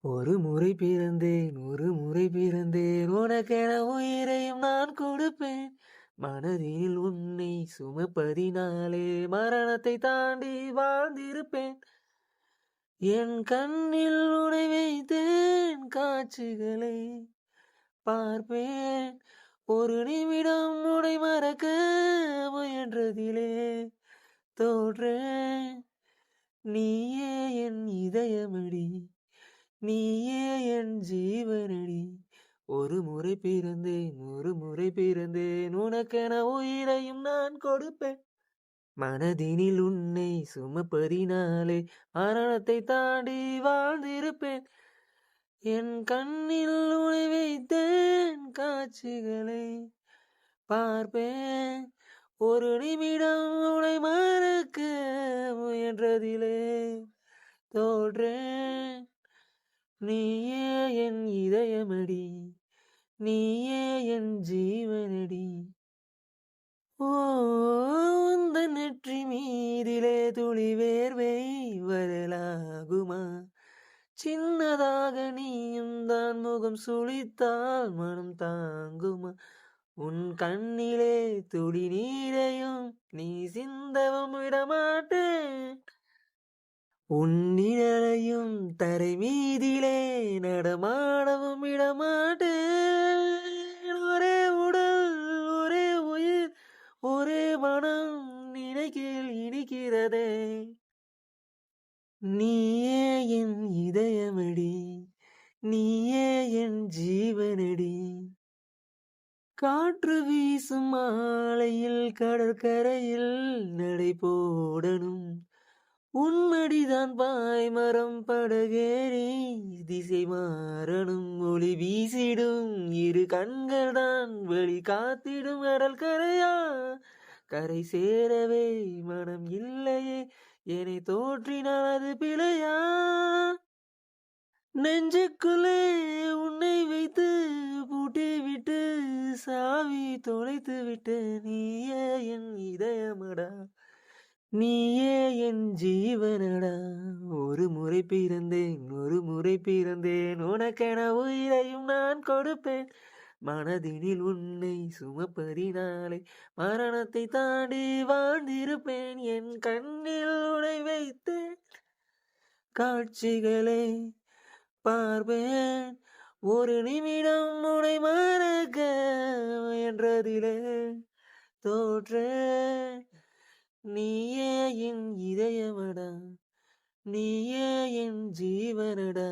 ஒரு முறை பிறந்தேன் ஒரு முறை பிறந்தேன். உனக்கென உயிரையும் நான் கொடுப்பேன். மனதில் உன்னை சுமப்பதினாலே மரணத்தை தாண்டி வாழ்ந்திருப்பேன். என் கண்ணில் உனை வைத்தேன் காட்சிகளை பார்ப்பேன். ஒரு நிமிடம் உனை மறக்க முயன்றதிலே தோற்றேன். நீயே என் இதயமடி நீயே என் ஜீவனடி. ஒரு முறை பிறந்தேன் ஒரு முறை பிறந்தேன். உனக்கென உயிரையும் நான் கொடுப்பேன். மனதினில் உன்னை சுமப்பதினாலே மரணத்தை தாண்டி வாழ்ந்திருப்பேன். என் கண்ணில் உனை வைத்தேன் காட்சிகளை பார்ப்பேன். ஒரு நிமிடம் உனை மறக்க முயன்றதிலே தோற்றேன் நீயே என் இதயமடி நீயே என் ஜீவனடி. ஓந்த நெற்றி மீதிலே துளி வேர்வை வரலாகுமா? சின்னதாக நீயும் தான் முகம் சுழித்தால் மனம் தாங்குமா? உன் கண்ணிலே துளி நீரையும் நீ சிந்தவும் விடமாட்டே. உன்னிழலையும் தரை மீதிலே நடமாடவும் விடமாட்டேன் ஒரே உடல் ஒரே உயிர் ஒரே மனம் நினைக்கில் இனிக்கிறதே. நீயே என் இதயமடி நீயே என் ஜீவனடி. காற்று வீசும் மாலையில் கடற்கரையில் நடை போடணும். உன்னடிதான் பாய்மரம் படகேறி திசை மாறணும் ஒளி வீசிடும். இரு கண்கள் தான் வெளி காத்திடும். கடல் கரையா கரை சேரவே மனம் இல்லையே என்னை தோற்றினால் அது பிழையா? நெஞ்சுக்குள்ளே உன்னை வைத்து பூட்டி விட்டு சாவி தொலைத்து விட்டு நீயே என் இதயமடா. நீயே என் ஜீவனடா. ஒரு முறை பிறந்தேன் ஒரு முறை பிறந்தேன். உனக்கென உயிரையும் நான் கொடுப்பேன். மனதினில் உன்னை சுமப்பதினாலே மரணத்தை தாண்டி வாழ்ந்திருப்பேன். என் கண்ணில் உனை வைத்து காட்சிகளை பார்ப்பேன். ஒரு நிமிடம் உனை மறக்க என்றதிலே தோற்றேன். நீயே என் இதயவடா நீயே என் ஜீவனடா.